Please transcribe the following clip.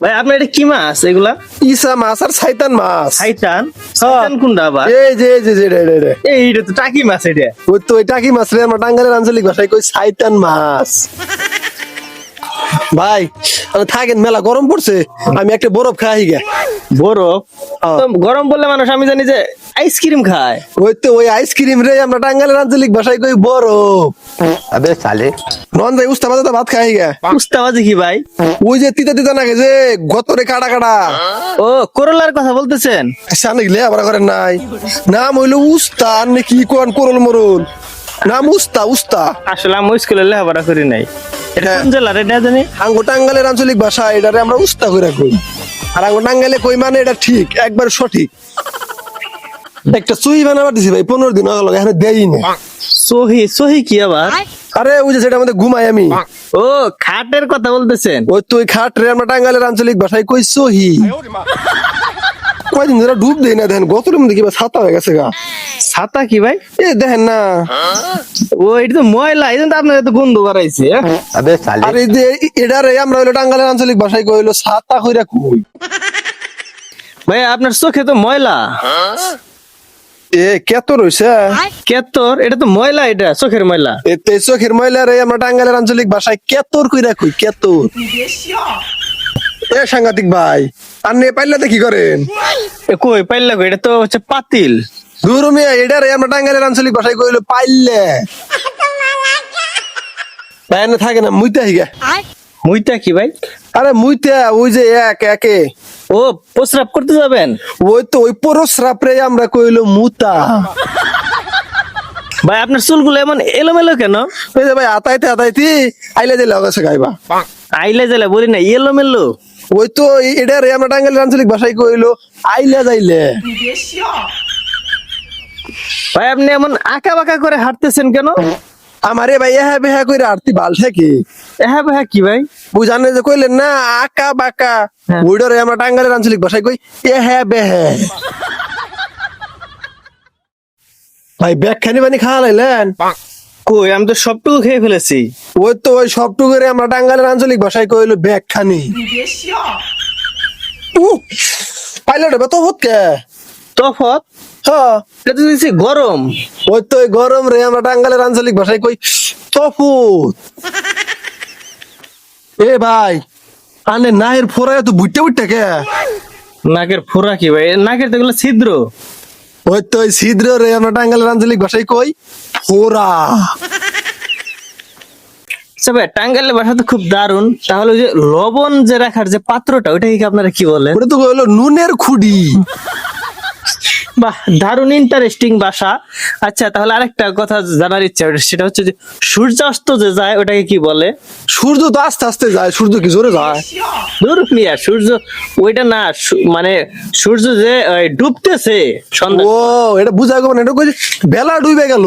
ভাই আপনার এটা কি মাছ এগুলা? ইসা মাছ আর শয়তান মাছ। শয়তান? শয়তান কোনটা আবার? এই যে এই যে যে রে, রে। এইটা তো টাকি মাছ এটা। ওই তো ওই টাকি মাছ রে আমরা টাঙ্গালের আঞ্চলিক ভাষায় কই শয়তান মাছ। ভাই আমি থাকেন মেলা গরম পড়ছে। আমি একটা বরফ খাই গে বরফ? হ্যাঁ। গরম পড়লে মানুষ আমি জানি যে আইসক্রিম খায়। ওই তো ওই আইসক্রিম রে আমরা টাঙ্গালের আঞ্চলিক ভাষায় কই বড় আবে সালে নন ভাই উস্তাবাজে তো ভাত খাই গে। উস্তাবাজে কি ভাই? ওই যে তিতা তিতা নাকি যে গতরে কাটা কাটা। ও করলার কথা বলতেছেন? আচ্ছা নিলে আবার করেন নাই। নাম হইল উস্তা নাকি কোন করল মরুল? নাম উস্তা উস্তা। আসলে আমি স্কুলে লেখাপড়া করি নাই। এটা হ্যাঁ। জানি? আঙ্গো আঞ্চলিক ভাষা এটারে আমরা উস্তা করে কই। আর আঙ্গো টাঙ্গালে কই মানে এটা ঠিক একবার সঠিক। একটা সুই বানাবার দিছি ভাই পনেরো দিন হলো এখানে দেই না সহি সহি কি আবার? আরে ওই যে সেটা আমাদের ঘুমাই আমি। ও খাটের কথা বলতেছেন? ওই তুই খাট রে আমরা টাঙ্গালের আঞ্চলিক ভাষায় কই সহি? কয়দিন ধরে ডুব দেই না দেখেন ছাতা হয়ে গেছে গা। ছাতা কি ভাই? এ দেখেন না। ও এটা তো ময়লা এই আপনার এত গন্ধ বাড়াইছে আরে এটা রে আমরা হইল টাঙ্গালের আঞ্চলিক ভাষায় কইলো ছাতা কইরা কই। ভাই আপনার চোখে তো ময়লা। এ কেত রইছে কেতর? এটা তো ময়লা এটা চোখের ময়লা। এতে চোখের ময়লা রে আমরা টাঙ্গালের আঞ্চলিক ভাষায় কেতর কইরা কই কেতর। এ সাংঘাতিক ভাই আর নে পাইলাতে কি করেন? এ কই পাইলা কই? এটা তো হচ্ছে পাতিল। দূর মিয়া এটা রে আমরা টাঙ্গালের আঞ্চলিক ভাষায় কইলো পাইলে। তাই না থাকে না মুইতে হিগে মুইতা কি ভাই? আরে মুইতে ওই যে এক একে। ও প্রস্রাব করতে যাবেন? ওই তো ওই পরশ্রাপ রে আমরা কইলো মুতা। ভাই আপনার চুলগুলো এমন এলোমেলো কেন? ওই যে ভাই আতাইতে আতাইতি আইলে দিলে গেছে গাইবা আইলে জেলে বলি না এলোমেলো। ওই তো এটা রে আমরা টাঙ্গালের আঞ্চলিক ভাষায় কইলো আইলে যাইলে। ভাই আপনি এমন আঁকা বাঁকা করে হাঁটতেছেন কেন? আমারে ভাই এহা বেহা কইরা আরতি বাল থাকে। হ্যাঁ ভাই কি ভাই? বুঝানে যে কইলেন না আকা বাকা। হ্যাঁ। ওইডরে আমরা টাঙ্গালের আঞ্চলিক ভাষায় কই এ বেহে। হ্যাঁ ভাই ব্যাখ্যানি বানি খাওয়া লাইলেন কই আমি তো সবটুকু খেয়ে ফেলেছি। ওই তো ওই সবটুকু করে আমরা টাঙ্গালের আঞ্চলিক ভাষায় কইলো ব্যাখ্যানি। পাইলট হবে তো হত কে? তফত হ্যাঁ। এটা তো দেখছি গরম। ওই তো গরম রে আমরা টাঙ্গালের আঞ্চলিক ভাষায় কই তফুত। এ ভাই আনে নায়ের ফোরায় তো বুইটে বুইটে কে? নাকের ফোড়া কি ভাই? নাকের তো এগুলো ছিদ্র। ওই তো ওই ছিদ্র রে আমরা টাঙ্গালের আঞ্চলিক ভাষায় কই ফোরা আচ্ছা ভাই টাঙ্গাইলের ভাষা তো খুব দারুণ। তাহলে ওই যে লবণ যে রাখার যে পাত্রটা ওইটাকে কি আপনারা কি বলে ওটা তো হলো নুনের খুঁড়ি বাহ দারুণ ইন্টারেস্টিং ভাষা। আচ্ছা তাহলে আরেকটা কথা জানার ইচ্ছা সেটা হচ্ছে যে সূর্যাস্ত যে যায় ওটাকে কি বলে? সূর্য তো আস্তে আস্তে যায় সূর্য কি জোরে যায়? দূর মিয়া সূর্য ওইটা না মানে সূর্য যে ডুবতেছে সন্ধ্যা ও এটা বুঝা গেল না এটা কই বেলা ডুবে গেল।